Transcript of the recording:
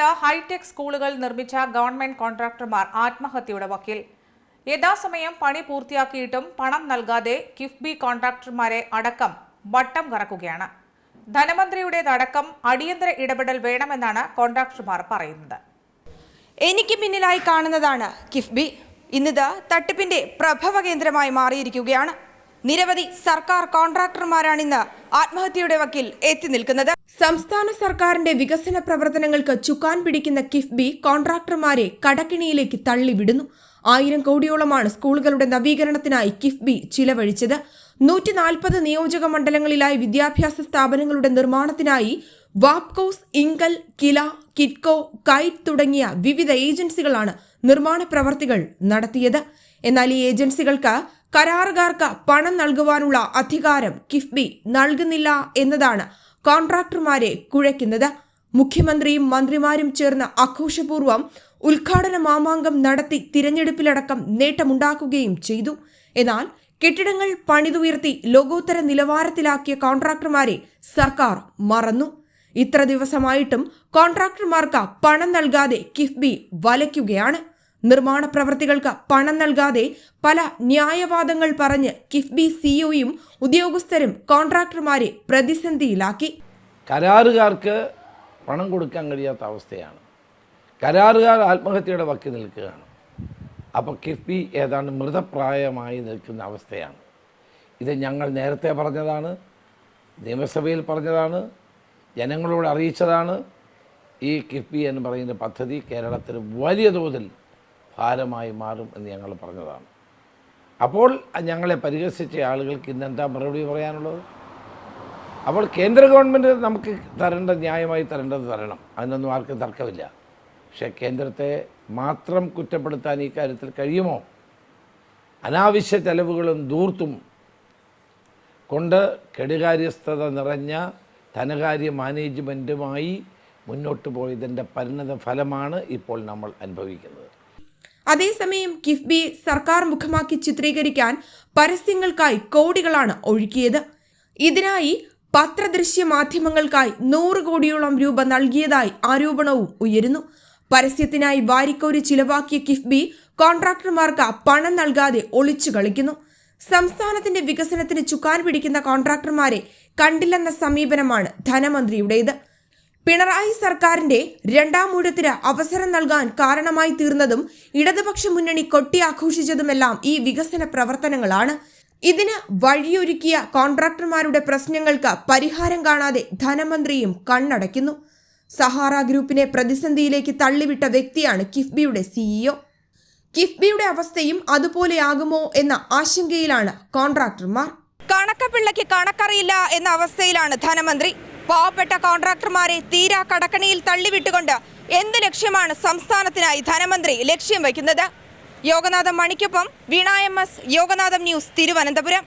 Hi tech സ്കൂളുകൾ നിർമ്മിച്ച government കോൺട്രാക്ടർമാർ ആത്മഹത്യയുടെ വക്കീൽ. യഥാസമയം പണി പൂർത്തിയാക്കിയിട്ടും പണം നൽകാതെ കിഫ്ബി കോൺട്രാക്ടർമാരെ അടക്കം വട്ടം കറക്കുകയാണ്. ധനമന്ത്രിയുടേതടക്കം അടിയന്തര ഇടപെടൽ വേണമെന്നാണ് കോൺട്രാക്ടർമാർ പറയുന്നത്. എനിക്ക് പിന്നിലായി കാണുന്നതാണ് കിഫ്ബി. ഇന്നിത് തട്ടിപ്പിന്റെ പ്രഭവ കേന്ദ്രമായി മാറിയിരിക്കുകയാണ്. നിരവധി സർക്കാർ കോൺട്രാക്ടർമാരാണ് ഇന്ന് ആത്മഹത്യയുടെ വക്കിൽ എത്തി നിൽക്കുന്നത്. സംസ്ഥാന സർക്കാരിന്റെ വികസന പ്രവർത്തനങ്ങൾക്ക് ചുക്കാൻ പിടിക്കുന്ന കിഫ്ബി കോൺട്രാക്ടർമാരെ കടക്കിണിയിലേക്ക് തള്ളിവിടുന്നു. ആയിരം കോടിയോളമാണ് സ്കൂളുകളുടെ നവീകരണത്തിനായി കിഫ്ബി ചിലവഴിച്ചത്. നൂറ്റി നാൽപ്പത് നിയോജക മണ്ഡലങ്ങളിലായി വിദ്യാഭ്യാസ സ്ഥാപനങ്ങളുടെ നിർമ്മാണത്തിനായി വാപ്കോസ് ഇങ്കൽ കില കിറ്റ്കോ കൈറ്റ് തുടങ്ങിയ വിവിധ ഏജൻസികളാണ് നിർമ്മാണ പ്രവർത്തികൾ നടത്തിയത്. എന്നാൽ ഈ ഏജൻസികൾക്ക് കരാറുകാർക്ക് പണം നൽകുവാനുള്ള അധികാരം കിഫ്ബി നൽകുന്നില്ല എന്നതാണ് കോൺട്രാക്ടർമാരെ കുഴയ്ക്കുന്നത്. മുഖ്യമന്ത്രിയും മന്ത്രിമാരും ചേർന്ന് ആഘോഷപൂർവം ഉദ്ഘാടന മാമാങ്കം നടത്തി തിരഞ്ഞെടുപ്പിലടക്കം നേട്ടമുണ്ടാക്കുകയും ചെയ്തു. എന്നാൽ കെട്ടിടങ്ങൾ പണിതുയർത്തി ലോകോത്തര നിലവാരത്തിലാക്കിയ കോൺട്രാക്ടർമാരെ സർക്കാർ മറന്നു. ഇത്ര ദിവസമായിട്ടും കോൺട്രാക്ടർമാർക്ക് പണം നൽകാതെ കിഫ്ബി വലയ്ക്കുകയാണ്. നിർമ്മാണ പ്രവൃത്തികൾക്ക് പണം നൽകാതെ പല ന്യായവാദങ്ങൾ പറഞ്ഞ് കിഫ്ബി സിഇഒയും ഉദ്യോഗസ്ഥരും കോൺട്രാക്ടർമാരെ പ്രതിസന്ധിയിലാക്കി. കരാറുകാർക്ക് പണം കൊടുക്കാൻ കഴിയാത്ത അവസ്ഥയാണ്. കരാറുകാർ ആത്മഹത്യയുടെ വക്കി നിൽക്കുകയാണ്. അപ്പോൾ കിഫ്ബി ഏതാണ്ട് മൃതപ്രായമായി നിൽക്കുന്ന അവസ്ഥയാണ്. ഇത് ഞങ്ങൾ നേരത്തെ പറഞ്ഞതാണ് നിയമസഭയിൽ പറഞ്ഞതാണ് ജനങ്ങളോട് അറിയിച്ചതാണ് ഈ കിഫ്ബി എന്ന് പറയുന്ന പദ്ധതി കേരളത്തിൽ വലിയ തോതിൽ ഭാരമായി മാറും എന്ന് ഞങ്ങൾ പറഞ്ഞതാണ്. അപ്പോൾ ഞങ്ങളെ പരിഹസിച്ച ആളുകൾക്ക് ഇന്നെന്താ മറുപടി പറയാനുള്ളത്? അപ്പോൾ കേന്ദ്ര ഗവൺമെന്റ് നമുക്ക് തരേണ്ട ന്യായമായി തരേണ്ടത് തരണം. അതിനൊന്നും ആർക്കും തർക്കമില്ല. പക്ഷേ കേന്ദ്രത്തെ മാത്രം കുറ്റപ്പെടുത്താൻ ഈ കാര്യത്തിൽ കഴിയുമോ? അനാവശ്യ ചെലവുകളും ദൂർത്തും കൊണ്ട് കെടുകാര്യസ്ഥത നിറഞ്ഞ ധനകാര്യ മാനേജ്മെന്റുമായി മുന്നോട്ട് പോയതിന്റെ പരിണത ഫലമാണ് ഇപ്പോൾ നമ്മൾ അനുഭവിക്കുന്നത്. അതേസമയം കിഫ്ബി സർക്കാർ മുഖമാക്കി ചിത്രീകരിക്കാൻ പരസ്യങ്ങൾക്കായി കോടികളാണ് ഒഴുക്കിയത്. ഇതിനായി പത്രദൃശ്യ മാധ്യമങ്ങൾക്കായി നൂറ് കോടിയോളം രൂപ നൽകിയതായി ആരോപണവും ഉയരുന്നു. പരസ്യത്തിനായി വാരിക്കോരി ചിലവാക്കിയ കിഫ്ബി കോൺട്രാക്ടർമാർക്ക് പണം നൽകാതെ ഒളിച്ചു കളിക്കുന്നു. സംസ്ഥാനത്തിന്റെ വികസനത്തിന് ചുക്കാൻ പിടിക്കുന്ന കോൺട്രാക്ടർമാരെ കണ്ടില്ലെന്ന സമീപനമാണ് ധനമന്ത്രിയുടേത്. പിണറായി സർക്കാരിന്റെ രണ്ടാം ഊഴത്തിന് അവസരം നൽകാൻ കാരണമായി തീർന്നതും ഇടതുപക്ഷ മുന്നണി കൊട്ടിയാഘോഷിച്ചതുമെല്ലാം ഈ വികസന പ്രവർത്തനങ്ങളാണ്. ഇതിന് വഴിയൊരുക്കിയ കോൺട്രാക്ടർമാരുടെ പ്രശ്നങ്ങൾക്ക് പരിഹാരം കാണാതെ ധനമന്ത്രിയും കണ്ണടയ്ക്കുന്നു. സഹാറ ഗ്രൂപ്പിനെ പ്രതിസന്ധിയിലേക്ക് തള്ളിവിട്ട വ്യക്തിയാണ് കിഫ്ബിയുടെ സിഇഒ കിഫ്ബിയുടെ അവസ്ഥയും അതുപോലെയാകുമോ എന്ന ആശങ്കയിലാണ് കോൺട്രാക്ടർമാർ. കണക്കപ്പിള്ളയ്ക്ക് കണക്കറിയില്ല എന്ന അവസ്ഥയിലാണ് ധനമന്ത്രി. പാവപ്പെട്ട കോൺട്രാക്ടർമാരെ തീരാ കടക്കണിയിൽ തള്ളിവിട്ടുകൊണ്ട് എന്ത് ലക്ഷ്യമാണ് സംസ്ഥാനത്തിനായി ധനമന്ത്രി ലക്ഷ്യം വയ്ക്കുന്നത്? Yoganatham മണിക്കൊപ്പം Veena M S Yoganatham news Thiruvananthapuram.